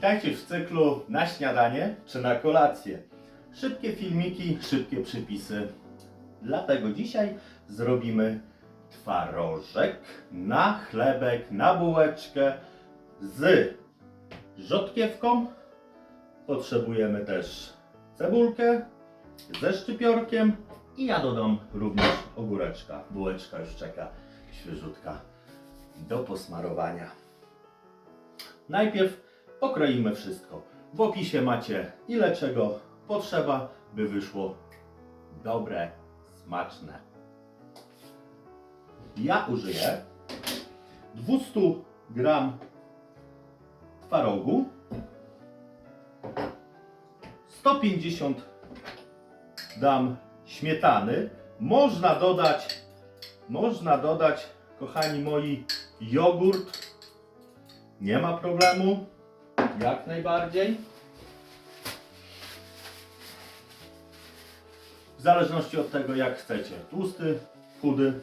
Witajcie w cyklu na śniadanie czy na kolację. Szybkie filmiki, szybkie przypisy. Dlatego dzisiaj zrobimy twarożek na chlebek, na bułeczkę z rzodkiewką. Potrzebujemy też cebulkę ze szczypiorkiem i ja dodam również ogóreczka. Bułeczka już czeka świeżutka do posmarowania. Najpierw pokroimy wszystko. W opisie macie ile czego potrzeba, by wyszło dobre, smaczne. Ja użyję 200 gram twarogu, 150 gram śmietany. Można dodać, można dodać, kochani moi, jogurt nie ma problemu. Jak najbardziej. W zależności od tego, jak chcecie. Tłusty, chudy.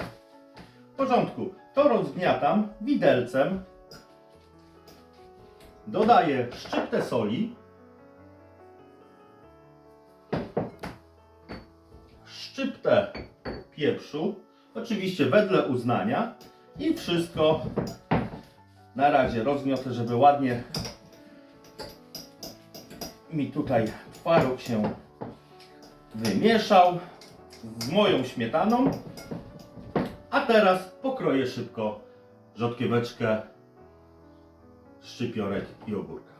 W porządku. To rozgniatam widelcem. Dodaję szczyptę soli. Szczyptę pieprzu. Oczywiście wedle uznania. I wszystko na razie rozgniotę, żeby ładnie mi tutaj twaróg się wymieszał z moją śmietaną. A teraz pokroję szybko rzodkieweczkę, szczypiorek i ogórka.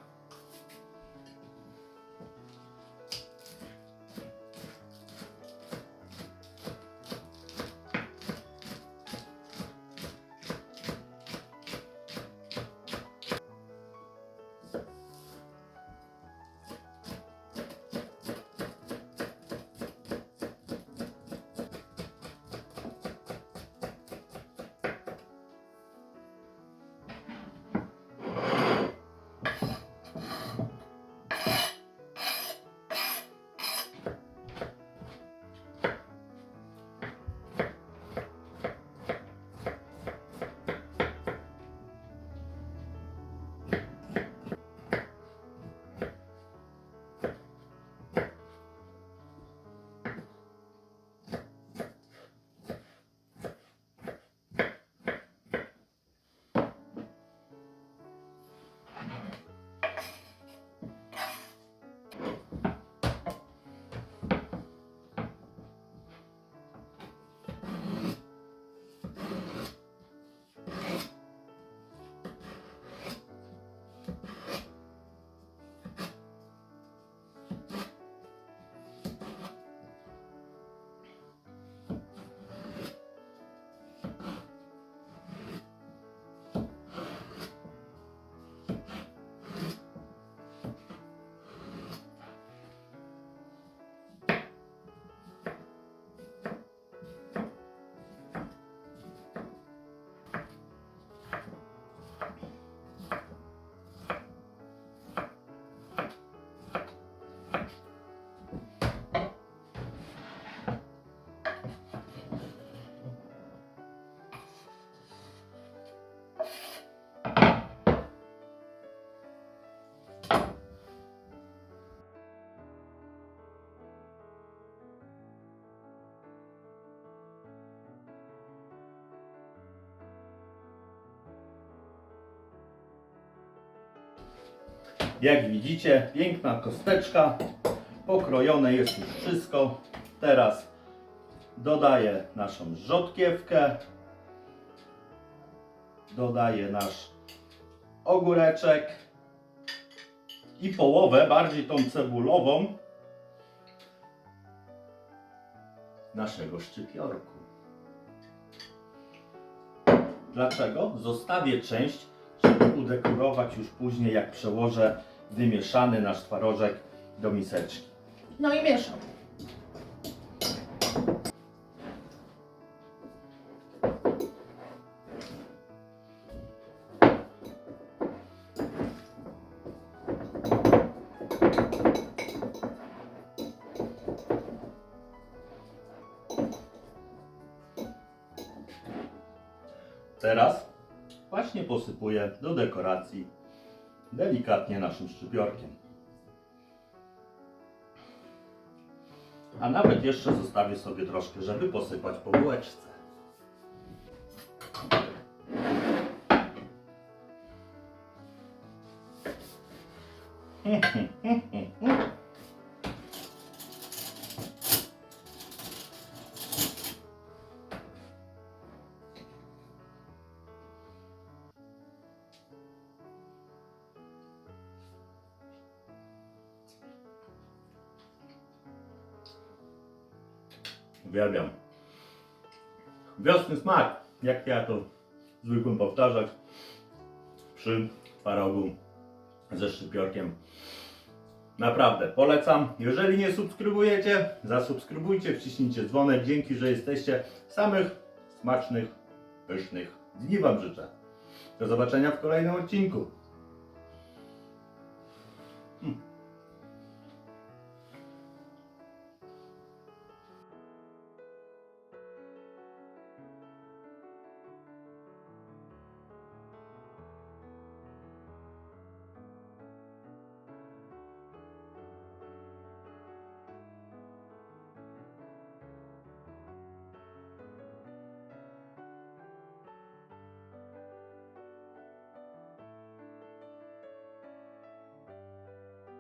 Jak widzicie, piękna kosteczka. Pokrojone jest już wszystko. Teraz dodaję naszą rzodkiewkę. Dodaję nasz ogóreczek. I połowę, bardziej tą cebulową, naszego szczypiorku. Dlaczego? Zostawię część, żeby udekorować już później, jak przełożę wymieszany nasz twarożek do miseczki. No i mieszam. Teraz właśnie posypuję do dekoracji delikatnie naszym szczypiorkiem. A nawet jeszcze zostawię sobie troszkę, żeby posypać po bułeczce. Uwielbiam. Wiosny smak, jak ja to zwykłem powtarzać, przy twarogu ze szczypiorkiem. Naprawdę, polecam. Jeżeli nie subskrybujecie, zasubskrybujcie, wciśnijcie dzwonek. Dzięki, że jesteście. Samych smacznych, pysznych dni Wam życzę. Do zobaczenia w kolejnym odcinku.